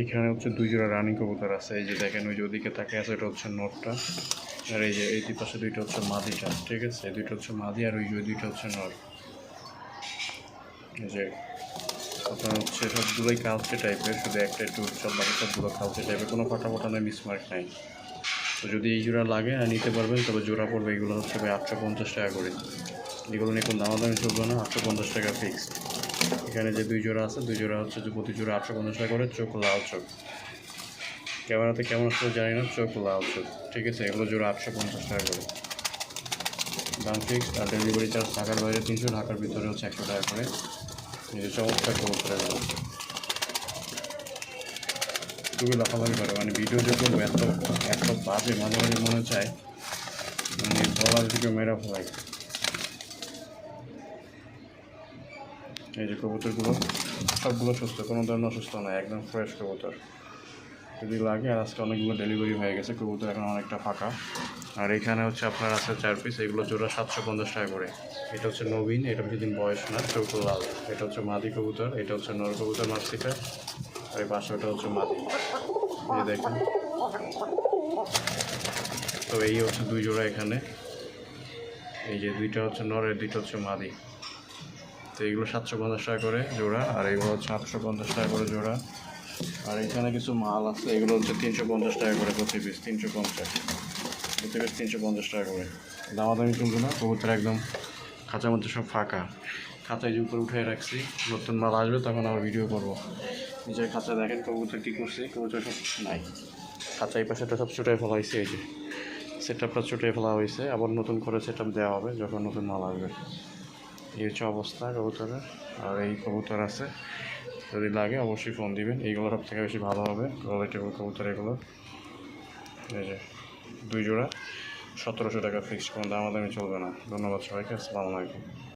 এইখানে হচ্ছে দুই জোড়া রানিং কবুতর আছে। এই যে দেখেন, ওই যে ওদিকে তাকে আছে এটা হচ্ছে নটটা। আর এই যে এই পাশে দুইটা হচ্ছে মাদিটা, ঠিক আছে? এই দুইটা হচ্ছে মাদি আর ওই দুইটা হচ্ছে নর এই যে আপনার হচ্ছে সবগুলোই কালচে টাইপের শুধু একটা একটু সব বাকি সবগুলো কালচে টাইপের কোনো ফাটা ফাটা নেই মিসমার্ক নাই। তো যদি এই জোড়া লাগে আর নিতে পারবেন, তবে জোড়া পড়বে, এগুলো হচ্ছে ভাই আটশো পঞ্চাশ টাকা করে। এগুলো নিয়ে কোনো দামাদামি চলবে না, আটশো পঞ্চাশ টাকা ফিক্সড এখানে যে দুই জোড়া আছে, দুই জোড়া হচ্ছে যে প্রতি জোড়া আটশো পঞ্চাশ টাকা করে চোখ লাল চোখ। ক্যামেরাতে কেমন আসলে জানি না, চোখ লাল চোখ। ঠিক আছে, এগুলো জোড়া আটশো পঞ্চাশ টাকা করে। দাম ফিক্স আর ডেলিভারি চার্জ ঢাকার বাইরে তিনশো, ঢাকার ভিতরে হচ্ছে একশো টাকা করে। নিজে চমৎকার কবুতর খুবই লাফালাফি করে মানে ভিডিও যে করব এত এত বাজে, মাঝে মাঝে মনে চায় মানে বলার দিকে মেরা ফেলাই এই যে কবুতরগুলো, সবগুলো সুস্থ, কোনো ধরনের অসুস্থ নয় একদম ফ্রেশ কবুতর। যদি লাগে, আর আজকে অনেকগুলো ডেলিভারি হয়ে গেছে, কবুতর এখন অনেকটা ফাঁকা। আর এখানে হচ্ছে আপনার আছে চার পিস এগুলো জোড়া সাতশো পঞ্চাশ টাকা করে। এটা হচ্ছে নবীন, এটা দিন বয়স না চৌকো লাল। এটা হচ্ছে মাদি কবুতর, এটা হচ্ছে নর কবুতর, মার্সিটা। আর এই ওটা হচ্ছে মাদি। এই দেখেন। তো এই হচ্ছে দুই জোড়া এখানে। এই যে দুইটা হচ্ছে নরের, দুইটা হচ্ছে মাদি। তো এইগুলো সাতশো পঞ্চাশ টাকা করে জোড়া, আর এগুলো হচ্ছে আটশো পঞ্চাশ টাকা করে জোড়া। আর এখানে কিছু মাল আছে, এগুলো হচ্ছে তিনশো পঞ্চাশ টাকা করে প্রতি পিস তিনশো পঞ্চাশ। প্রতি পিস তিনশো পঞ্চাশ টাকা করে। দামাদামি চলবে না, কবুতর একদম খাঁচার মধ্যে সব ফাঁকা। খাঁচায় যে উপরে উঠে রাখছি, নতুন মাল আসবে তখন আবার ভিডিও করব। নিজের খাঁচা দেখেন কবুতর কী করছি, কবুতর সব নাই। খাঁচা এই পাশেটা সব ছুটাই ফেলা হয়েছে, এই যে। সেট আপটা ছুটে ফেলা হয়েছে, আবার নতুন করে সেট আপ দেওয়া হবে যখন নতুন মাল আসবে। এই হচ্ছে অবস্থা, কবুতরের। আর এই কবুতর আছে। যদি লাগে অবশ্যই ফোন দিবেন। এইগুলো সব থেকে বেশি ভালো হবে কোয়ালিটেবল কবুতর এগুলো। এই যে, দুই জোড়া। সতেরোশো টাকা ফিক্সড কোনো দামাদামি চলবে না। ধন্যবাদ সবাইকে, আসসালামু আলাইকুম।